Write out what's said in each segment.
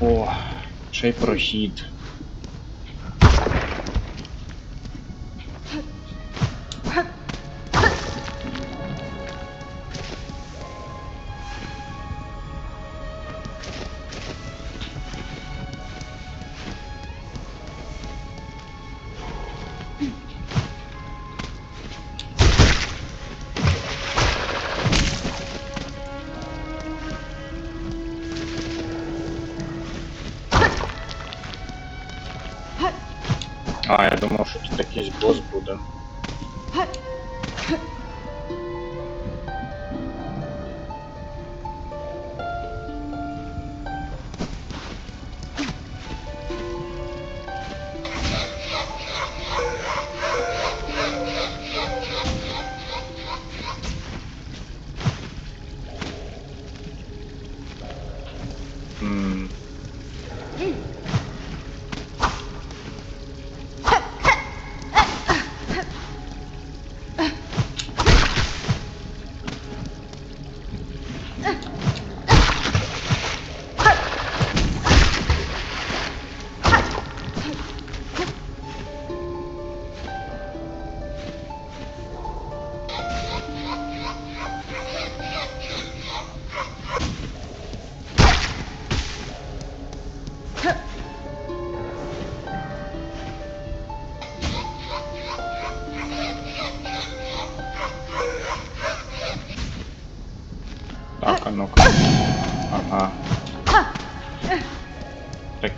О, ще й прохід.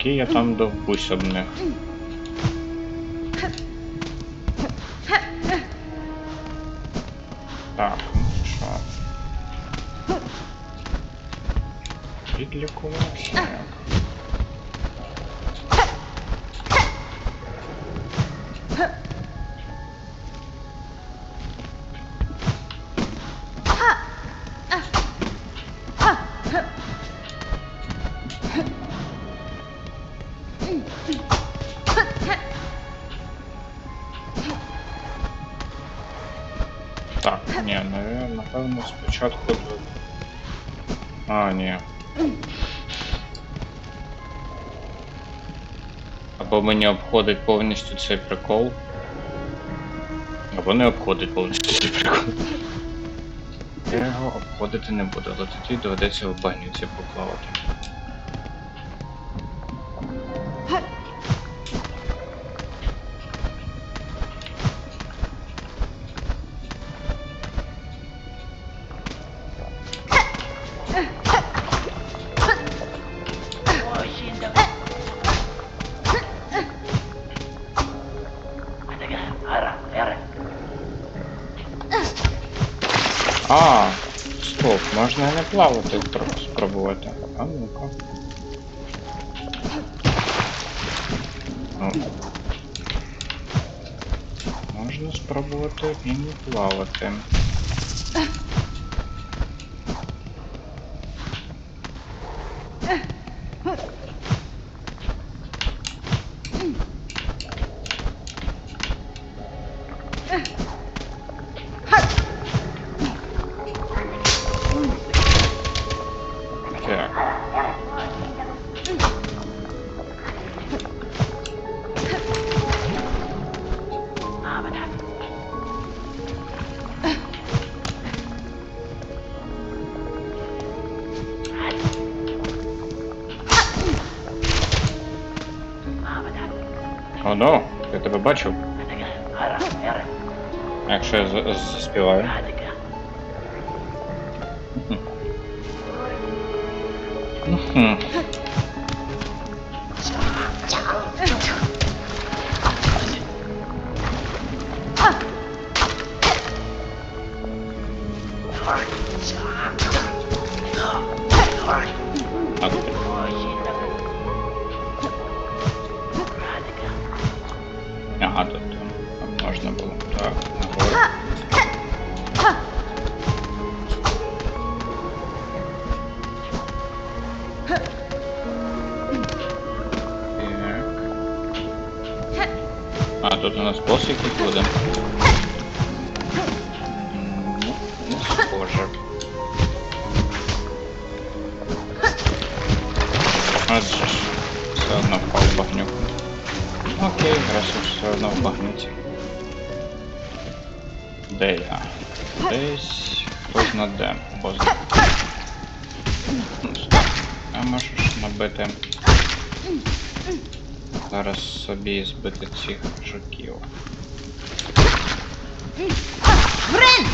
Такий я там довбусь об них. Напевно, спочатку до. А, ні. Або мені обходить повністю цей прикол. Або не обходить повністю цей прикол. Я його обходити не буду, але тоді доведеться в баню це поплавати. А, стоп, можна не плавати спробувати. А ну-ка. Ну. Можна спробувати і не плавати. Так. Ну, я тебе бачив. Якщо я за- заспіваю. Мгм. А тут. Ага, тут там можна було. Так, нагору. Нас бос якийсь буде. Ну, не схоже. От же ж. Все одно впав в багнюку. Окей, Гресус все одно в багнюці. Де я? Десь хтось де. Бо з- Ну. А можеш набити. Зараз собі збити цих жуків. Врен!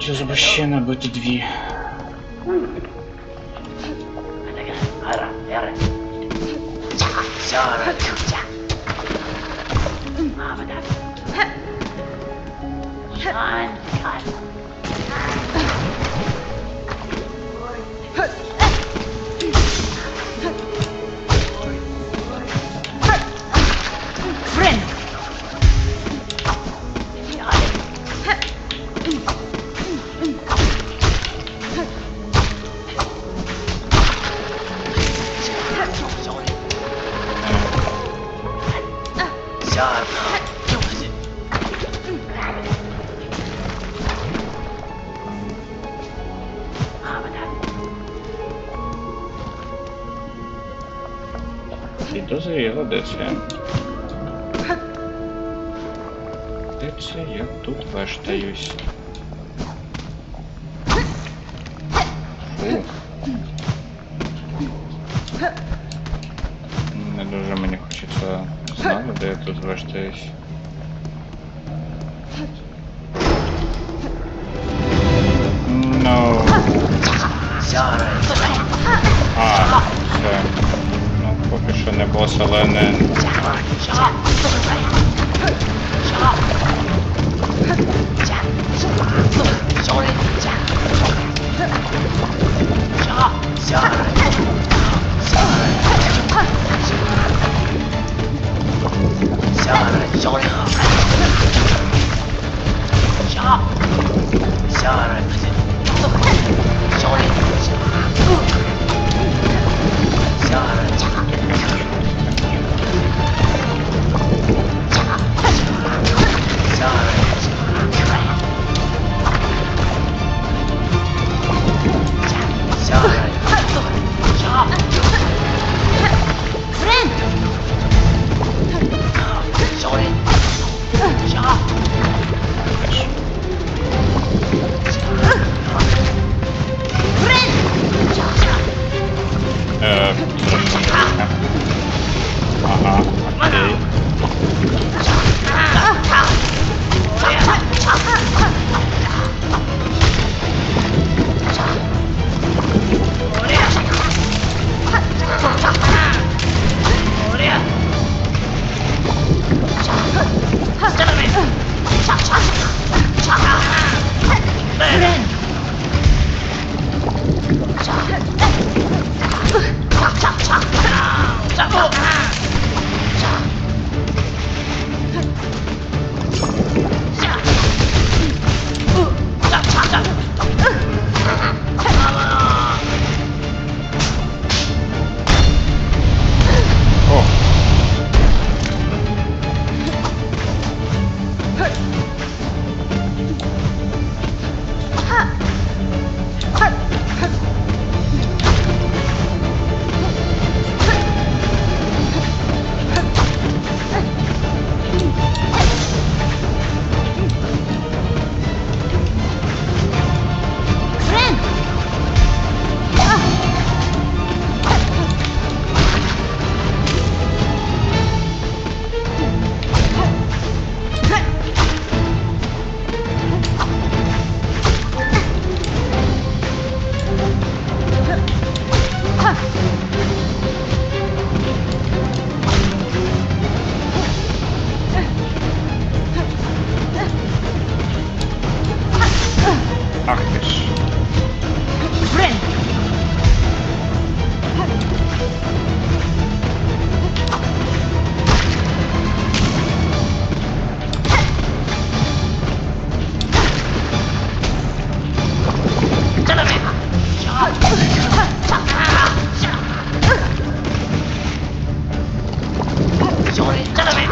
Хотілося б ще набити дві. Врен! Підозріло, де це? Де це я тут вештаюсь?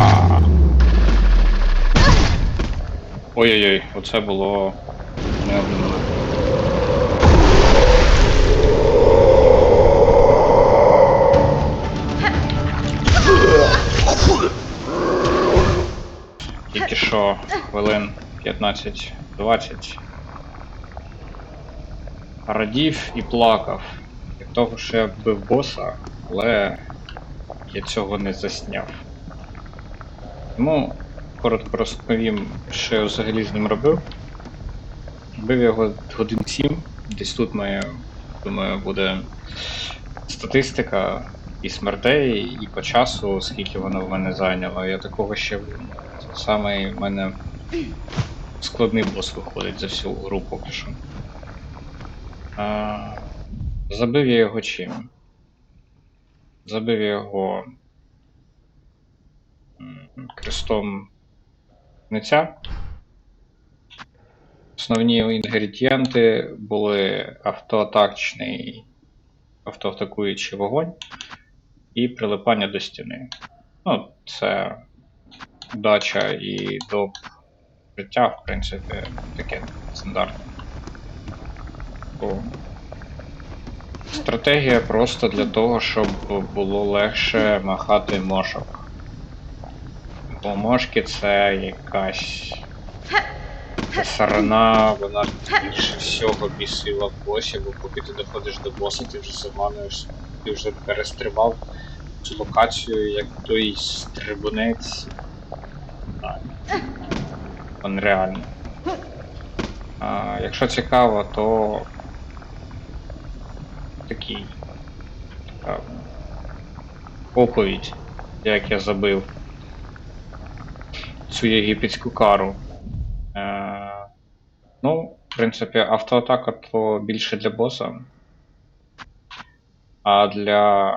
А. Ой-ой-ой, оце було необдумано. Тільки що хвилин 15-20 радів і плакав від того, що я вбив боса, але я цього не засняв. Тому коротко розповім, що я взагалі з ним робив. Бив його годин 7. Десь тут моя, думаю, буде статистика і смертей, і по часу, скільки воно в мене зайняло. Я такого ще самий в мене складний бос виходить за всю гру що. А, забив я його чим? Забив його крестом митця. Основні інгредієнти були автоатачний, автоатакуючий вогонь і прилипання до стіни. Ну, це дача і доп життя, в принципі, таке стандартне. Стратегія просто для того, щоб було легше махати мошок. Бо мошки це якась сарана, вона більше всього бісила в босі, бо поки ти доходиш до боса, ти вже замануєш, ти вже перестрибав цю локацію, як той стрибунець. Он реально. А, якщо цікаво, то такий така оповідь, як я забив цю єгипетську кару. Е, ну, в принципі, автоатака то більше для боса. А для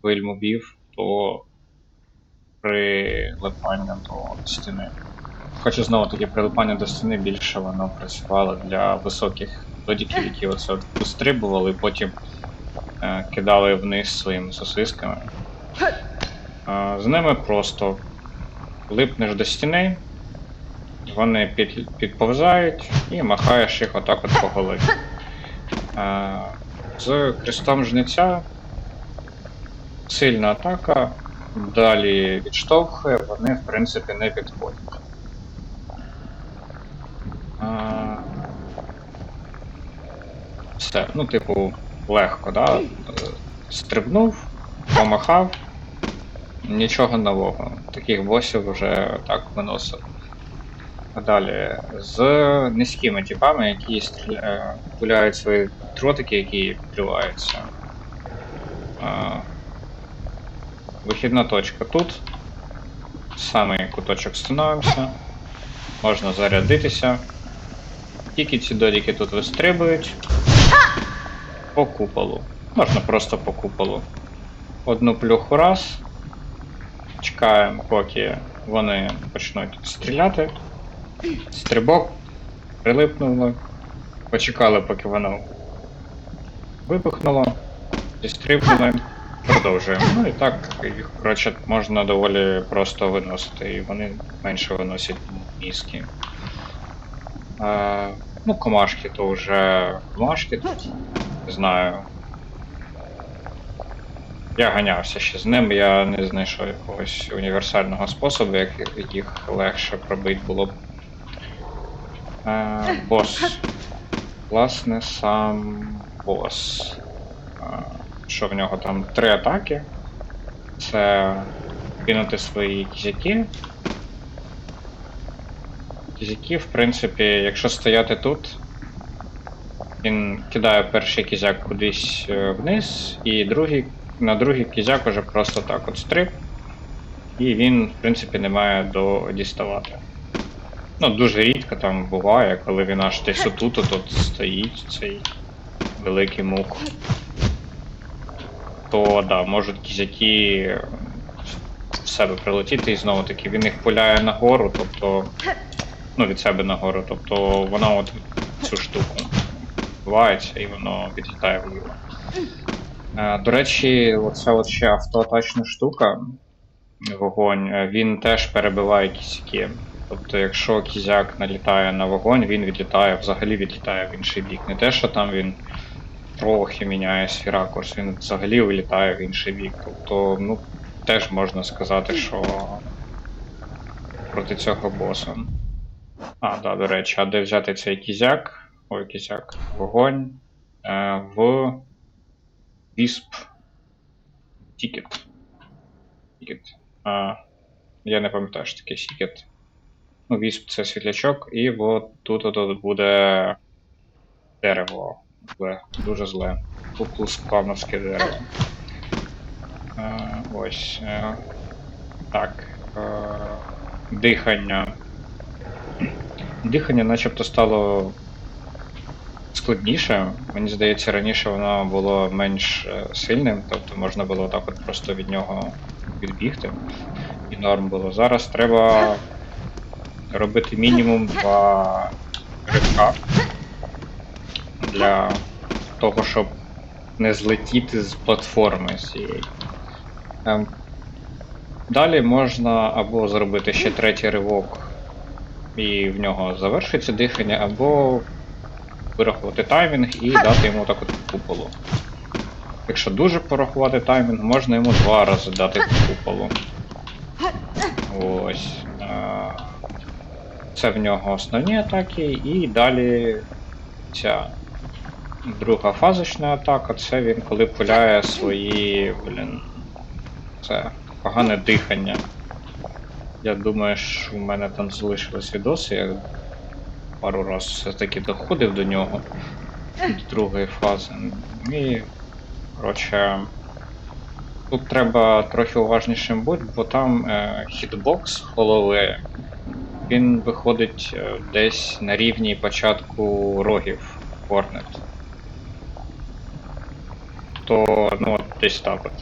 хвиль мобів то прилипання до стіни. Хочу знову таки прилипання до стіни більше воно працювало для високих додіків, які оце от вистрибували, потім е, кидали вниз своїми сосисками. Е, з ними просто липнеш до стіни, вони під, підповзають і махаєш їх отак от по голові. Е, з крестом жниця сильна атака, далі відштовхує, вони в принципі не підходять. Все, ну, типу, легко, да? Стрибнув, помахав, нічого нового. Таких босів вже так виносив. Далі, з низькими типами, які стріля... е, пуляють свої дротики, які плюваються. Вихідна точка тут. Самий куточок становимося. Можна зарядитися. Тільки ці додіки тут вистрибують. По куполу. Можна просто по куполу. Одну плюху раз. Чекаємо, поки вони почнуть стріляти. Стрибок. Прилипнули. Почекали, поки воно вибухнуло. Зістрибнули. Продовжуємо. Ну і так, їх, коротше, можна доволі просто виносити, і вони менше виносять мізки. Е, ну, комашки то вже комашки тут. Знаю. Я ганявся ще з ним, я не знайшов якогось універсального способу, як їх легше пробити було б. Е, бос. Власне, сам бос. Е, що в нього там три атаки. Це кинути свої кізяки. Кізяки, в принципі, якщо стояти тут, він кидає перший кізяк кудись е, вниз, і другий, на другий кізяк уже просто так от стриб, і він, в принципі, не має до діставати. Ну, дуже рідко там буває, коли він аж десь отут от стоїть цей великий мук. То да, можуть кізяки в себе прилетіти і знову таки він їх пуляє нагору, тобто. Ну, від себе нагору, тобто воно от цю штуку вбивається і воно відлітає вліво. Е, До речі, оця от ще автоатачна штука, вогонь, е, він теж перебиває кізяки. Тобто, якщо кізяк налітає на вогонь, він відлітає, взагалі відлітає в інший бік. Не те, що там він трохи міняє свій ракурс, він взагалі вилітає в інший бік. Тобто, ну, теж можна сказати, що проти цього боса. А, да, до речі, а де взяти цей кізяк? Ой, кізяк. Вогонь. Е, в Wisp Ticket. Ticket. А, я не пам'ятаю, що таке Ticket. Ну, Wisp це світлячок, і от тут от, буде дерево. Зле, дуже зле. Куклус-клановське дерево. Е, ось. Е, так. Е, дихання. Дихання начебто стало складніше. Мені здається, раніше воно було менш е, сильним, тобто можна було так от просто від нього відбігти. І норм було. Зараз треба робити мінімум два ривка для того, щоб не злетіти з платформи цієї. Ем, Далі можна або зробити ще третій ривок, і в нього завершиться дихання, або вирахувати таймінг і дати йому так от куполу. Якщо дуже порахувати таймінг, можна йому два рази дати по куполу. Ось. Це в нього основні атаки, і далі ця друга фазочна атака, це він коли пуляє свої. Блін. Це погане дихання. Я думаю, що в мене там залишились відоси, я пару раз все-таки доходив до нього до другої фази. І, коротше, тут треба трохи уважнішим бути, бо там е, хітбокс голови, він виходить е, десь на рівні початку рогів Hornet. То, ну, от десь так от.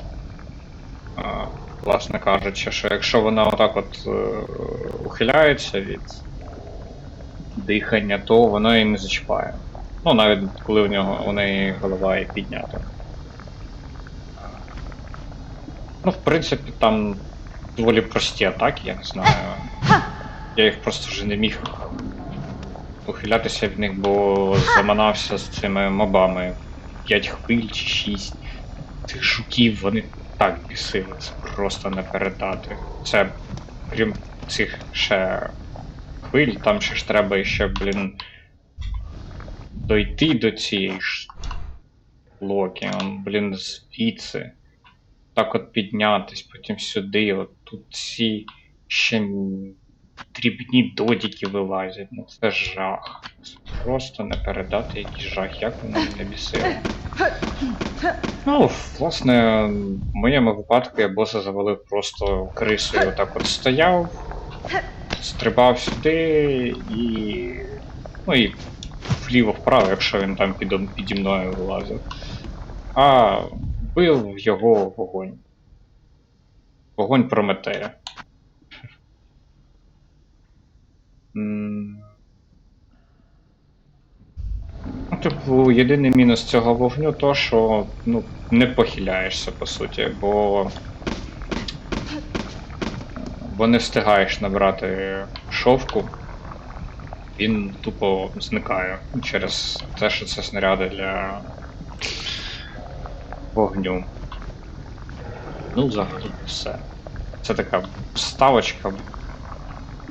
Власне кажучи, що якщо вона отак от е, ухиляється від дихання, то воно і не зачіпає. Ну, навіть коли в нього у неї голова і піднята. Ну, в принципі, там доволі прості атаки, я не знаю. Я їх просто вже не міг ухилятися від них, бо заманався з цими мобами. 5 хвиль чи 6. Цих жуків вони так бісили, це просто не передати. Це крім цих ще хвиль, там ще ж треба ще, блін, дойти до цієї ж блоки, он, блін, звідси. Так от піднятись, потім сюди, от тут ці ще дрібні додіки вилазять. Ну це жах. Просто не передати який жах, як воно мене бісило. Ну, власне, в моєму випадку я боса завалив просто крисою, отак от стояв, стрибав сюди і. Ну і вліво-вправо, якщо він там підо, піді мною вилазив. А бив його вогонь. Вогонь Прометея. Ну, типу, єдиний мінус цього вогню то, що ну, не похиляєшся по суті, бо. Бо не встигаєш набрати шовку, він тупо зникає через те, що це снаряди для вогню. Ну, взагалі все. Це така вставочка.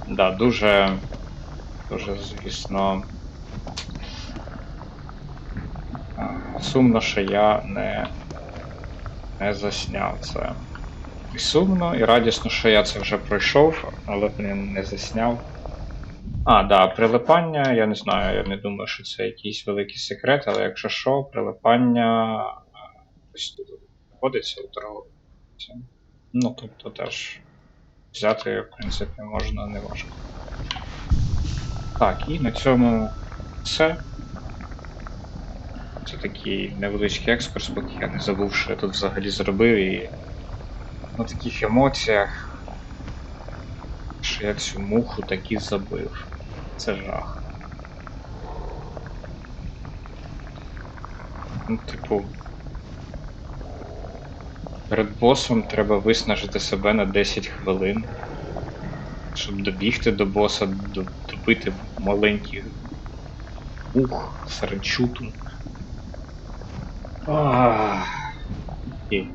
Да, дуже. Дуже, звісно. Сумно, що я не, не засняв це. Сумно, і радісно, що я це вже пройшов, але блін, не засняв. А, да, прилипання, я не знаю, я не думаю, що це якийсь великий секрет, але якщо що, прилипання ось тут знаходиться у торговці. Ну, тобто теж взяти, в принципі, можна не важко. Так, і на цьому все. Це такий невеличкий екскурс, поки я не забув, що я тут взагалі зробив і на таких емоціях, що я цю муху таки забив. Це жах. Ну, типу. Перед босом треба виснажити себе на 10 хвилин. Щоб добігти до боса, добити маленький ух, саранчуту. Ах. І